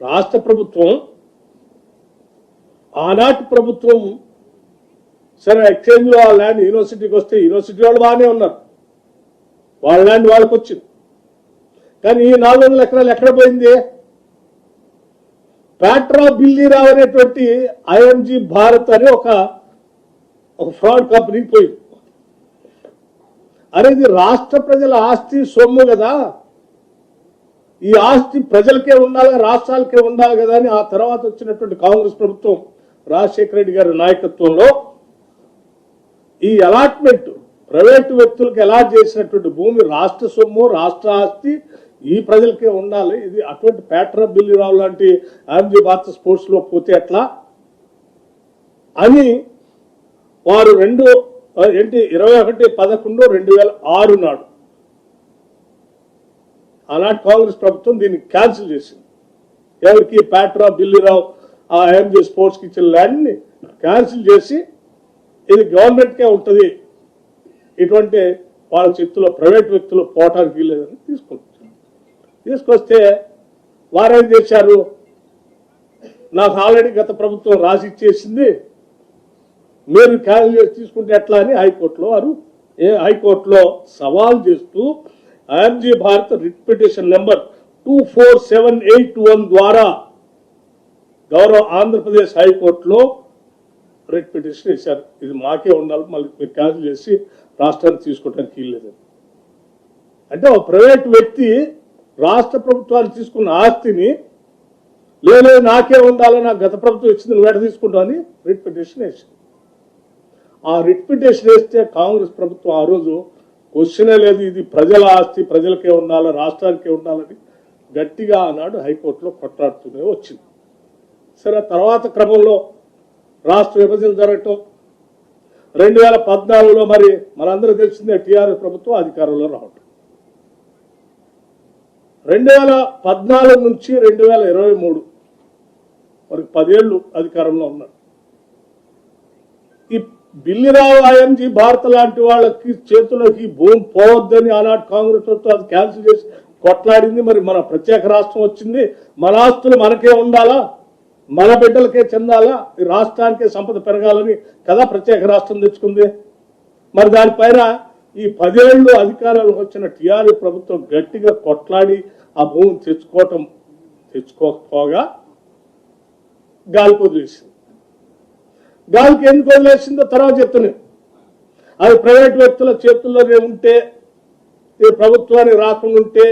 రాష్ట్ర ప్రభుత్వం ఆనాటి ప్రభుత్వం సరే ఎక్స్చేంజ్లో ఆ ల్యాండ్ యూనివర్సిటీకి వస్తే యూనివర్సిటీ వాళ్ళు బాగానే ఉన్నారు. వాళ్ళ ల్యాండ్ వాళ్ళకి వచ్చింది. కానీ ఈ నాలుగు వందల ఎకరాలు ఎక్కడ పోయింది? ప్యాట్రా బిల్లీరావు అనేటువంటి ఐఎంజీ భారత్ అనే ఒక ఒక ఫ్రాడ్ కంపెనీకి పోయింది. అనేది రాష్ట్ర ప్రజల ఆస్తి సొమ్ము కదా? ఈ ఆస్తి ప్రజలకే ఉండాలి రాష్ట్రాలకే ఉండాలి కదా అని ఆ తర్వాత వచ్చినటువంటి కాంగ్రెస్ ప్రభుత్వం రాజశేఖర రెడ్డి గారి నాయకత్వంలో ఈ అలాట్మెంట్ ప్రైవేటు వ్యక్తులకు ఎలా చేసినటువంటి భూమి రాష్ట్ర సొమ్ము రాష్ట్ర ఆస్తి ఈ ప్రజలకే ఉండాలి. ఇది అటువంటి ప్యాట్రా బిల్లిరావు లాంటి ఆంజీ భారత స్పోర్ట్స్లో పోతే ఎట్లా? అని వారు రెండు ఏంటి ఇరవై ఒకటి పదకొండు రెండు వేల ఆరు నాడు ఆనాటి కాంగ్రెస్ ప్రభుత్వం దీన్ని క్యాన్సిల్ చేసింది. ఎవరికి ప్యాట్రా బిల్లిరావు ఆ ఎంజీ స్పోర్ట్స్కి ఇచ్చిన ల్యాండ్ని క్యాన్సిల్ చేసి ఇది గవర్నమెంట్కే ఉంటుంది. ఇటువంటి వాళ్ళ చేతిలో ప్రైవేట్ వ్యక్తులు పోవటానికి వీల్లేదని తీసుకొచ్చారు. తీసుకొస్తే వారేం చేశారు? నాకు ఆల్రెడీ గత ప్రభుత్వం రాసి ఇచ్చేసింది. మీరు క్యాన్సిల్ చేసి తీసుకుంటే ఎట్లా అని హైకోర్టులో వారు ఏ హైకోర్టులో సవాల్ చేస్తూ RG Bharat writ petition number two four seven eight one ద్వారా గౌరవ ఆంధ్రప్రదేశ్ హైకోర్టులో రిట్ పిటిషన్ వేశారు ఇది మాకే ఉండాలి మళ్ళీ మీరు క్యాన్సిల్ చేసి రాష్ట్రానికి తీసుకోవడానికి వీల్లేదు అంటే ఒక ప్రైవేట్ వ్యక్తి రాష్ట్ర ప్రభుత్వాన్ని తీసుకున్న ఆస్తిని లేదు నాకే ఉండాలని నాకు గత ప్రభుత్వం ఇచ్చింది నువ్వు తీసుకుంటామని రిట్ పిటిషన్ వేసింది. ఆ రిట్ పిటిషన్ వేస్తే కాంగ్రెస్ ప్రభుత్వం ఆ రోజు క్వశ్చనే లేదు ఇది ప్రజల ఆస్తి ప్రజలకే ఉండాలి రాష్ట్రానికే ఉండాలని గట్టిగా ఆనాడు హైకోర్టులో కొట్లాడుతూనే వచ్చింది. సరే తర్వాత క్రమంలో రాష్ట్ర విభజన జరగటం రెండు వేల పద్నాలుగులో మరి మనందరూ తెలిసిందే టీఆర్ఎస్ ప్రభుత్వం అధికారంలో రావటం. రెండు వేల పద్నాలుగు నుంచి రెండు వేల ఇరవై మూడు మరి పదేళ్ళు అధికారంలో ఉన్నారు. బిల్లిరావు ఐఎంజీ భారత లాంటి వాళ్ళకి చేతులకి భూమి పోవద్దని ఆనాడు కాంగ్రెస్ ప్రభుత్వం అది క్యాన్సిల్ చేసి కొట్లాడింది. మరి మన ప్రత్యేక రాష్ట్రం వచ్చింది. మన ఆస్తులు మనకే ఉండాలా? మన బిడ్డలకే చెందాలా? ఈ రాష్ట్రానికే సంపద పెరగాలని కదా ప్రత్యేక రాష్ట్రం తెచ్చుకుంది. మరి దానిపైన ఈ పదేళ్ళు అధికారంలోకి వచ్చిన టీఆర్ఎస్ ప్రభుత్వం గట్టిగా కొట్లాడి ఆ భూమిని తెచ్చుకోవటం తెచ్చుకోకపోగా గాలికి వదిలేసింది గాలికి ఎందుకు వదిలేసిందో తర్వాత చెప్తున్నాను అది ప్రైవేట్ వ్యక్తుల చేతుల్లోనే ఉంటే ఈ ప్రభుత్వానికి రాకుండా ఉంటే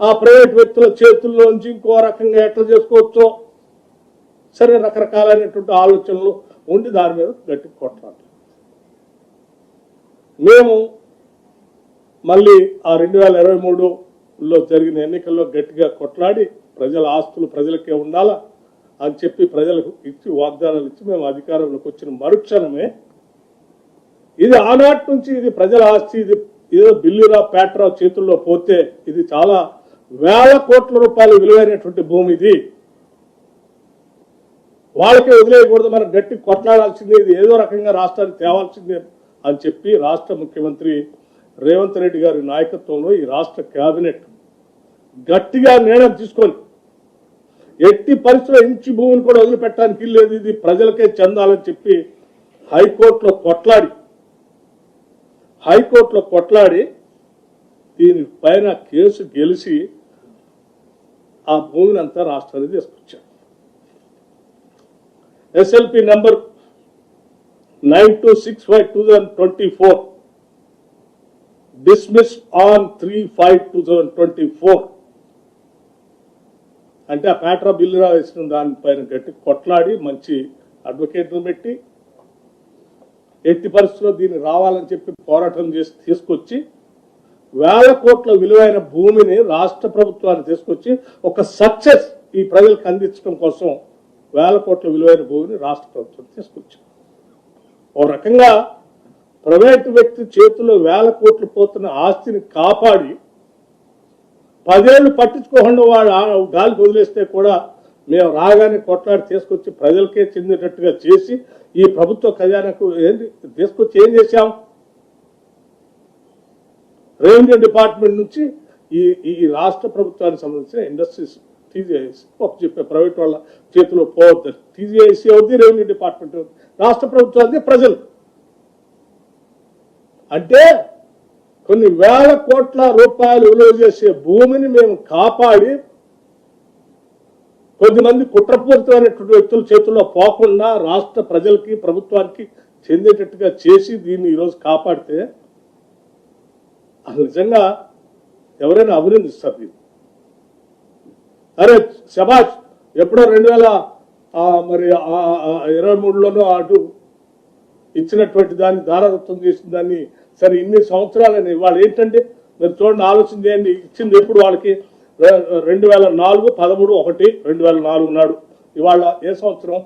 ఆ ప్రైవేట్ వ్యక్తుల చేతుల్లోంచి ఇంకో రకంగా ఎట్లా చేసుకోవచ్చో సరే రకరకాలైనటువంటి ఆలోచనలు ఉండి దాని మీద గట్టి కొట్లాడు మేము మళ్ళీ ఆ రెండు వేల ఇరవై మూడులో జరిగిన ఎన్నికల్లో గట్టిగా కొట్లాడి ప్రజల ఆస్తులు ప్రజలకే ఉండాలా? అని చెప్పి ప్రజలకు ఇచ్చి వాగ్దానాలు ఇచ్చి మేము అధికారంలోకి వచ్చిన మరుక్షణమే ఇది ఆనాటి నుంచి ఇది ప్రజల ఆస్తి ఇది ఏదో బిల్లురా పేట్రా చేతుల్లో పోతే ఇది చాలా వేల కోట్ల రూపాయలు విలువైనటువంటి భూమి ఇది. వాళ్ళకే వదిలేయకూడదు మనం గట్టి కొట్లాడాల్సిందే ఇది ఏదో రకంగా రాష్ట్రానికి తేవాల్సిందే అని చెప్పి రాష్ట్ర ముఖ్యమంత్రి రేవంత్ రెడ్డి గారి నాయకత్వంలో ఈ రాష్ట్ర కేబినెట్ గట్టిగా నిర్ణయం తీసుకొని ఎట్టి పరిస్థితుల్లో ఇంచు భూమిని కూడా వదిలిపెట్టడానికి లేదు. ఇది ప్రజలకే చెందాలని చెప్పి హైకోర్టులో కొట్లాడి హైకోర్టులో కొట్లాడి దీని పైన కేసు గెలిచి ఆ భూమిని అంతా రాష్ట్రానికి తీసుకొచ్చాడు SLP number nine two six five two thousand twenty four. Dismiss on three five two thousand twenty four అంటే ఆ పేట్రా బిల్లు వేసిన దానిపైన గట్టి కొట్లాడి మంచి అడ్వకేట్ను పెట్టి ఎట్టి పరిస్థితుల్లో దీన్ని రావాలని చెప్పి పోరాటం చేసి తీసుకొచ్చి వేల కోట్ల విలువైన భూమిని రాష్ట్ర ప్రభుత్వాన్ని తీసుకొచ్చి ఒక సక్సెస్ ఈ ప్రజలకు అందించడం కోసం వేల కోట్ల విలువైన భూమిని రాష్ట్ర ప్రభుత్వం తీసుకొచ్చింది. ఓ రకంగా ప్రైవేటు వ్యక్తి చేతిలో వేల కోట్లు పోతున్న ఆస్తిని కాపాడి పదేళ్ళు పట్టించుకోకుండా వాళ్ళు గాలి వదిలేస్తే కూడా మేము రాగానే కొట్లాడి తీసుకొచ్చి ప్రజలకే చెందినట్టుగా చేసి ఈ ప్రభుత్వ ఖజానాకు ఏంటి తీసుకొచ్చి ఏం చేశాం? రెవెన్యూ డిపార్ట్మెంట్ నుంచి ఈ ఈ రాష్ట్ర ప్రభుత్వానికి సంబంధించిన ఇండస్ట్రీస్ టీజీఐసి ఒక చెప్పే ప్రైవేట్ వాళ్ళ చేతిలో పోవద్దని టీజీఐసి అవుద్ది రెవెన్యూ డిపార్ట్మెంట్ రాష్ట్ర ప్రభుత్వానికి ప్రజలు. అంటే కొన్ని వేల కోట్ల రూపాయలు విలువ చేసే భూమిని మేము కాపాడి కొద్దిమంది కుట్రపూరితమైనటువంటి వ్యక్తుల చేతుల్లో పోకుండా రాష్ట్ర ప్రజలకి ప్రభుత్వానికి చెందేటట్టుగా చేసి దీన్ని ఈరోజు కాపాడితే అసలు నిజంగా ఎవరైనా అభినందిస్తారు దీన్ని అరే శబాష్ ఎప్పుడో రెండు వేల మరి ఇరవై మూడులోనో అటు ఇచ్చినటువంటి దాన్ని దారదత్వం చేసిన దాన్ని సరే ఇన్ని సంవత్సరాలని వాళ్ళు ఏంటంటే మీరు చూడండి ఆలోచన చేయండి ఇచ్చింది ఎప్పుడు వాళ్ళకి? రెండు వేల నాలుగు పదమూడు ఒకటి రెండు వేల నాలుగు నాడు. ఇవాళ ఏ సంవత్సరం?